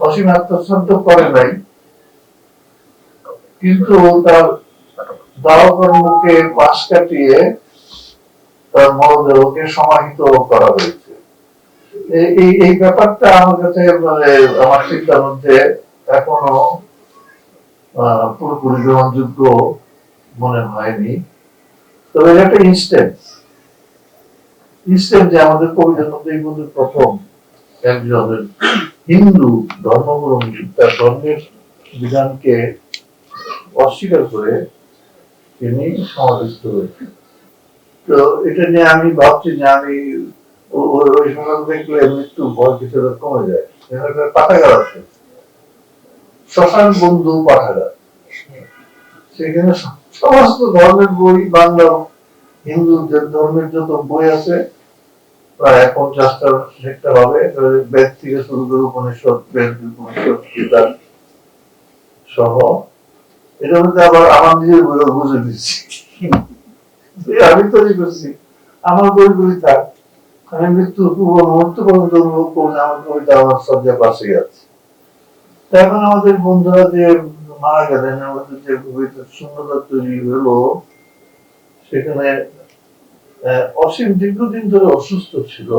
অসীম আত্মসান্ত করে নাই। কিন্তু তার দাহ কর্মকে পাশ কাটিয়ে তার মরদেহকে সমাহিত করা হয়েছে। এই এই ব্যাপারটা আমার কাছে মানে আমার চিন্তার মধ্যে এখনও পুরোপুরি গ্রহণযোগ্য মনে হয়নি। তবে এটা একটা ইনস্টেন্স ইনস্টেন্স যে আমাদের কবিতার মধ্যে এই প্রথম একজন হিন্দু ধর্মগ্রহী তার ধর্মের বিধানকে অস্বীকার করে তিনি সমাধিস্থ হয়েছেন। তো এটা নিয়ে আমি ভাবছি যে আমি ওই সময় দেখলে মৃত্যু ভয় কিছুটা কমে যায়। পাঠাগার আছে। শ্মশান বন্ধু পাঠাগার। সেখানে সমস্ত ধর্মের বই, বাংলা হিন্দু ধর্মের যত বই আছে প্রায় পঞ্চাশটা হবে বেদ থেকে শুরু করে উপনিষদ, বেদ উপনিষদ, গীতা সহ এটার মধ্যে আবার আমার নিজের বই বুঝে দিচ্ছি। আমি তৈরি করছি, আমার বইগুলি থাক আমি মৃত্যুর পূর্ব পর্যন্ত অনুভব করছি আমার কবিতা, আমার আছে। এখন আমাদের বন্ধুরা যে মারা গেলেন, আমাদের যে কবিতার শূন্যতা তৈরি হলো, সেখানে অসীম দীর্ঘদিন ধরে অসুস্থ ছিল।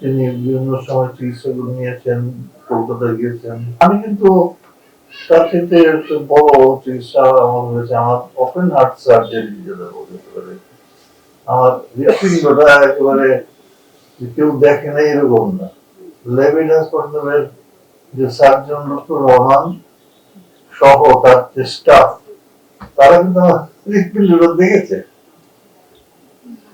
তিনি বিভিন্ন সময় চিকিৎসা করে নিয়েছেন, কলকাতায় গিয়েছেন। আমি কিন্তু তার বড় চিকিৎসা আমার হয়েছে। আমার হার্ট সার্জারি যেটা বলতে পারে। আমার একেবারে কেউ দেখে না এরকম না। লেভিড হাসপাতালের যে সার্জন ডক্টর রহমান সহ তার যে স্টাফ তারা কিন্তু আমার দেখেছে।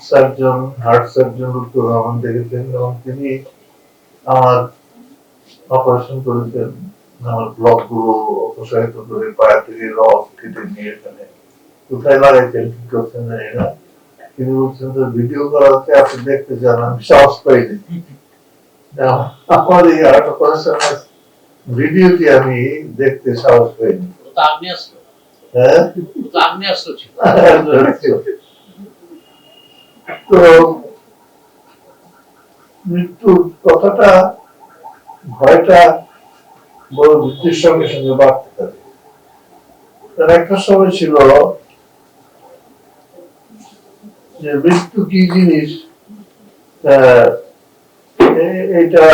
Surgeon heart surgeon doctor Rahman দেখেছেন এবং তিনি আমার অপারেশন করেছেন। আমার ব্লকগুলো অপসারিত করে পায়া থেকে রস কেটে নিয়ে এখানে কোথায় লাগাইছেন কি করছেন জানি না। তিনি বলছেন তো ভিডিও করা হচ্ছে আপনি দেখতে চান আমি সাহস পাইনি আমার এই হার্ট অপারেশন ভিডিওটি আমি দেখতে সাহস পাইনি হ্যাঁ? তো মৃত্যুর কথাটা ভয়টা বড় মৃত্যুর সঙ্গে সঙ্গে বাড়তে থাকে তার একটা সময় ছিল যে মৃত্যু কি জিনিস? এটা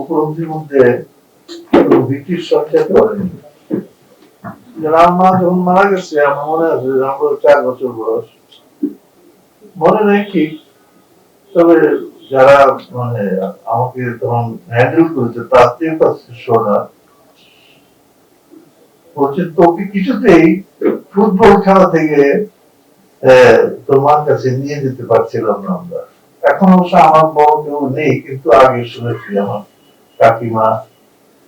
উপলব্ধির মধ্যে ব্রিটিশ সরকার আমার মা যখন মারা গেছে, আমার মনে আছে আমার চার বছর বয়স। মনে নেই ঠিক তবে যারা মানে আমাকে তখন হ্যান্ডেল করেছে তাদের কাছে শোনা বলছে, তোকে কিছুতেই ফুটবল খেলা থেকে তোমার কাছে নিয়ে যেতে পারছিলাম না আমরা। এখন অবশ্য আমার বড় কেউ নেই, কিন্তু আগে শুনেছি আমার কাকিমা,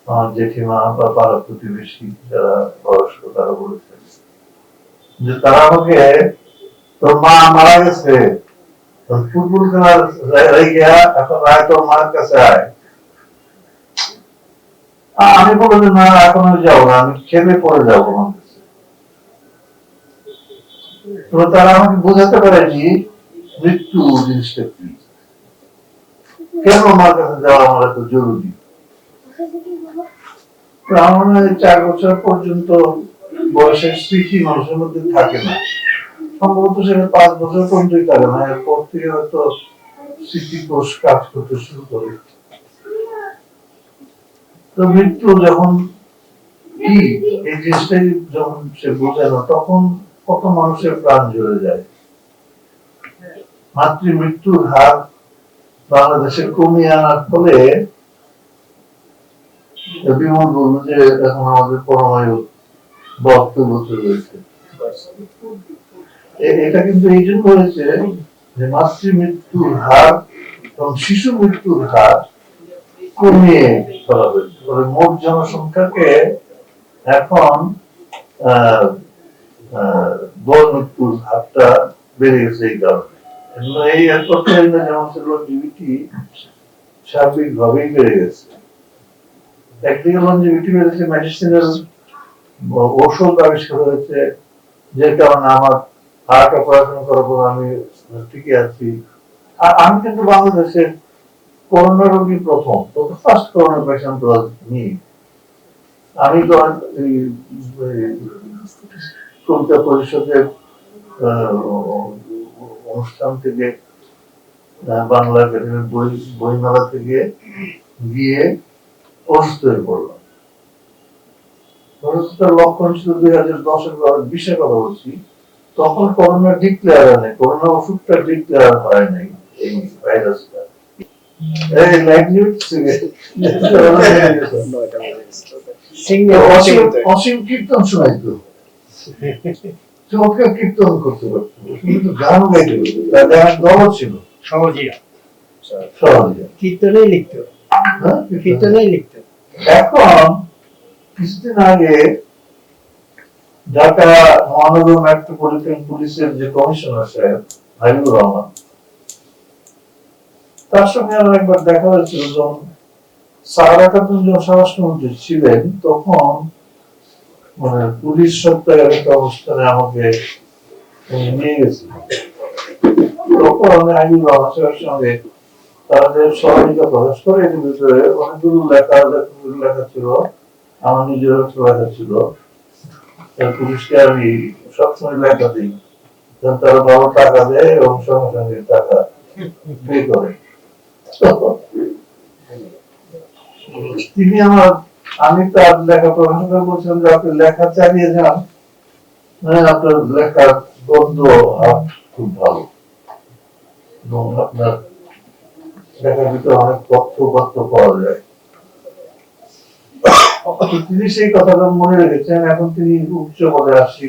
আমার জেঠিমা বা পাড়া প্রতিবেশী যারা বয়স্ক, তারা বলেছেন যে তারা আমাকে তোর মা মারা গেছে ফুটবল খেলার এখন আয় তোর মার কাছে আয়। আমি যে না, এখন আমি যাব না, আমি খেলে পরে যাব তো তারা আমাকে বোঝাতে পারেনি, মৃত্যু জিনিসটা কি? কেন আমার কাছে যাওয়া আমার এত জরুরি? চার বছর পর্যন্ত বয়সের স্মৃতি মানুষের মধ্যে থাকে না। সম্ভবত সেটা পাঁচ বছর পর্যন্তই থাকে না, এরপর থেকে হয়তো স্মৃতি কোষ কাজ করতে শুরু করে। তো মৃত্যু যখন কি, এই জিনিসটাই যখন সে বোঝে না, তখন কত মানুষের প্রাণ ঝরে যায়। মাতৃ মৃত্যুর হার বাংলাদেশে কমিয়ে আনার ফলে বিমল বলল যে এখন আমাদের পরমায়ু বছর রয়েছে এটা কিন্তু এই জন্য হয়েছে যে মাতৃ মৃত্যুর হার এবং শিশু মৃত্যুর হার কমিয়ে মোট জনসংখ্যাকে এখন মৃত্যুর হারটা বেড়ে গেছে এই কারণে। এই যেমন ছিল সার্বিকভাবেই বেড়ে গেছে। একদিকে লঞ্জিভিটি বেড়েছে মেডিসিনের ঔষধ আবিষ্কার হয়েছে, যে কারণে আমার হার্ট অপারেশন করার পর আমি ঠিকই আছি। আর আমি কিন্তু বাংলাদেশের করোনা রোগী প্রথম ফার্স্ট করোনা পেশেন্ট নি আমি তো কবিতা পরিষদের অনুষ্ঠান থেকে বাংলা একাডেমির বই, বইমেলা থেকে গিয়ে অসুস্থ হয়ে পড়লাম। অসুস্থতার লক্ষণ ছিল দুই হাজার দশের বিশের কথা বলছি। তখন করোনা ডিক্লেয়ার হয় নাই করোনা ওষুধটা ডিক্লেয়ার হয় নাই এই ভাইরাসটা এই লাইট অসীম অসীম কীর্তন শোনাইতো। চমৎকার কীর্তন করতে। পারতো কিন্তু গান গাইতে পারতো গানের দল ছিল। সহজিয়া সহজে কীর্তনেই লিখতো। হ্যাঁ কীর্তনেই লিখতো। এখন কিছুদিন আগে ঢাকা মহানগর মেট্রোপলিটন পুলিশের যে কমিশনার সাহেব, হাবিবুর রহমান। তার সঙ্গে আমার একবার দেখা হয়েছিল যখন সাহারা খাতুন যখন স্বরাষ্ট্রমন্ত্রী ছিলেন, তখন মানে পুলিশ একটা অবস্থানে আমাকে নিয়ে গেছিল তখন আমি হাবিবুর রহমান সাহেবের সঙ্গে যে সহযোগিতা প্রকাশ করে, এর ভিতরে অনেকগুলো লেখা লেখা ছিল, আমার নিজের লেখা ছিল। আমি সবসময় লেখা দিই। ভালো টাকা দেয় এবং সঙ্গে সঙ্গে টাকা করে। তিনি আমার, আমি তার লেখা প্রকাশ করে বলছিলাম যে আপনি লেখা চালিয়ে যান। মানে আপনার লেখার হাত খুব ভালো। এবং আপনার লেখার ভিতরে অনেক তথ্য পাওয়া যায়। তিনি সেই কথাটা মনে রেখেছেন, এখন তিনি উচ্চ পদে আসি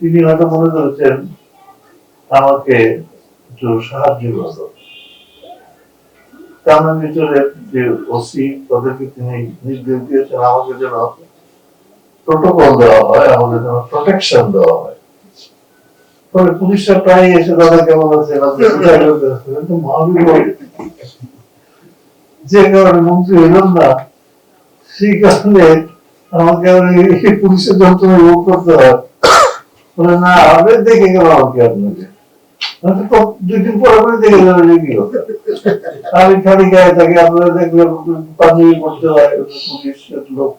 তিনি হয়তো মনে করেছেন, আমাকে একটু সাহায্য করতো কারণ ভিতরে যে ওসি, তাদেরকে তিনি নির্দেশ দিয়েছেন, আমাকে যেন প্রোটোকল দেওয়া হয়, আমাকে যেন প্রোটেকশন দেওয়া হয়। ফলে পুলিশরা প্রায় এসে দাদা কেমন আছে মহাবীর যে কারণে মন্ত্রী হইলাম না, সেই কারণে আমাকে এই পুলিশের যন্ত্রণা ভোগ করতে হয়। না, আমি দেখে গেল আমাকে আপনাকে। দুই পরে পরে দেখে যে কি আমি খালি গায়ে থাকি, আপনারা দেখলে পাঞ্জাবি পড়তে হয় পুলিশের লোক।